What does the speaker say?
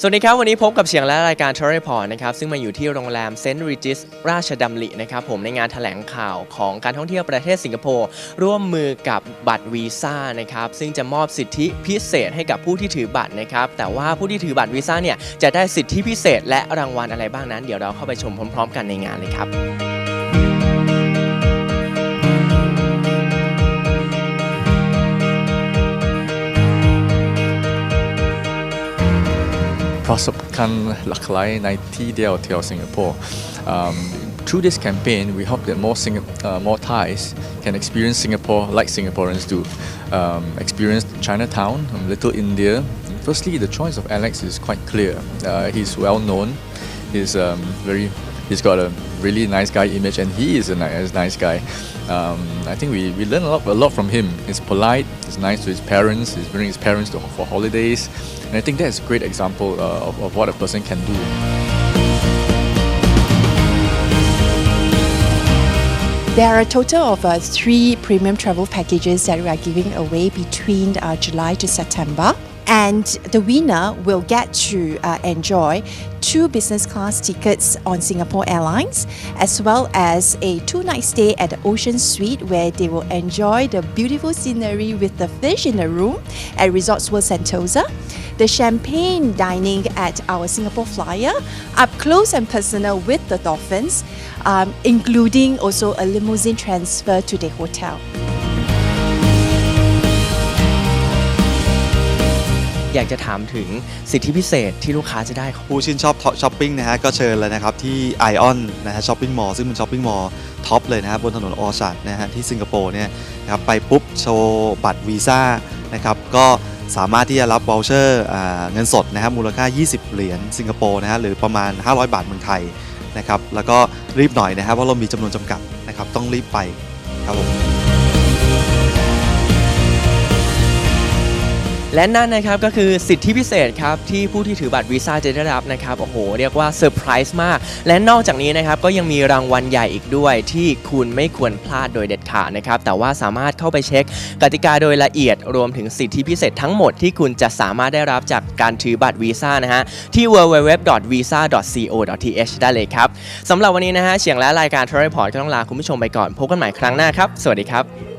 สวัสดีครับ วันนี้พบกับเฉียงและรายการ t r a v e l Report นะครับซึ่งมาอยู่ที่โรงแรมเซนต์ริจิสราชดำรินะครับผมในงานแถลงข่าวของการท่องเที่ยวประเทศสิงคโปร์ร่วมมือกับบัตรวีซ่านะครับซึ่งจะมอบสิทธิพิเศษให้กับผู้ที่ถือบัตรนะครับแต่ว่าผู้ที่ถือบัตรวีซ่าเนี่ยจะได้สิทธิพิเศษและรางวัลอะไรบ้างนั้น เดี๋ยวเราเข้าไปชมพร้อม ๆ กันในงานเลยครับ Kasupkan Laklai Naiti Dia Hotel Singapore. Um, through this campaign, we hope that more, Sing- uh, more Thais can experience Singapore like Singaporeans do. Um, experience Chinatown, um, Little India. Firstly, the choice of Alex is quite clear. Uh, he's well known, he's um, very He's got a really nice guy image, and he is a nice, nice guy. Um, I think we, we learn a lot, a lot from him. He's polite. He's nice to his parents. He's bringing his parents to, for holidays, and I think that's a great example uh, of, of what a person can do. There are a total of uh, three premium travel packages that we are giving away between uh, July to September. And the winner will get to uh, enjoy two business class tickets on Singapore Airlines, as well as a two night stay at the Ocean Suite where they will enjoy the beautiful scenery with the fish in the room at Resorts World Sentosa, the champagne dining at our Singapore Flyer, up close and personal with the dolphins, um, including also a limousine transfer to the hotel. อยากจะถามถึงสิทธิพิเศษที่ลูกค้าจะได้ผู้ชื่นชอบช้อปปิ้งนะฮะก็เชิญเลยนะครับที่ ION นะฮะช้อปปิ้งมอลล์ซึ่งเป็นช้อปปิ้งมอลล์ท็อปเลยนะครับบนถนนออชาร์ดนะฮะที่สิงคโปร์เนี่ยนะครับไปปุ๊บโชว์บัตรวีซ่านะครับก็สามารถที่จะรับวอลเชอร์เงินสดนะครับมูลค่า 20 เหรียญสิงคโปร์นะฮะหรือประมาณ 500 บาทเมืองไทยนะครับแล้วก็รีบหน่อยนะครับเพราะเรามีจำนวนจำกัดนะครับต้องรีบไปครับผม และนั่นนะครับก็คือสิทธิพิเศษครับที่ผู้ที่ถือบัตรวีซ่าจะได้รับนะครับโอ้โหเรียกว่าเซอร์ไพรส์มาก และนอกจากนี้นะครับก็ยังมีรางวัลใหญ่อีกด้วย ที่คุณไม่ควรพลาดโดยเด็ดขาดนะครับแต่ว่าสามารถเข้าไปเช็คกติกาโดยละเอียดรวมถึงสิทธิพิเศษทั้งหมดที่คุณจะสามารถได้รับจากการถือบัตรวีซ่านะฮะที่ www.visa.co.th ได้เลยครับสำหรับวันนี้นะฮะเฉียงและรายการ Travel Report ก็ต้องลาคุณผู้ชมไปก่อนพบกันใหม่ครั้งหน้าครับสวัสดีครับ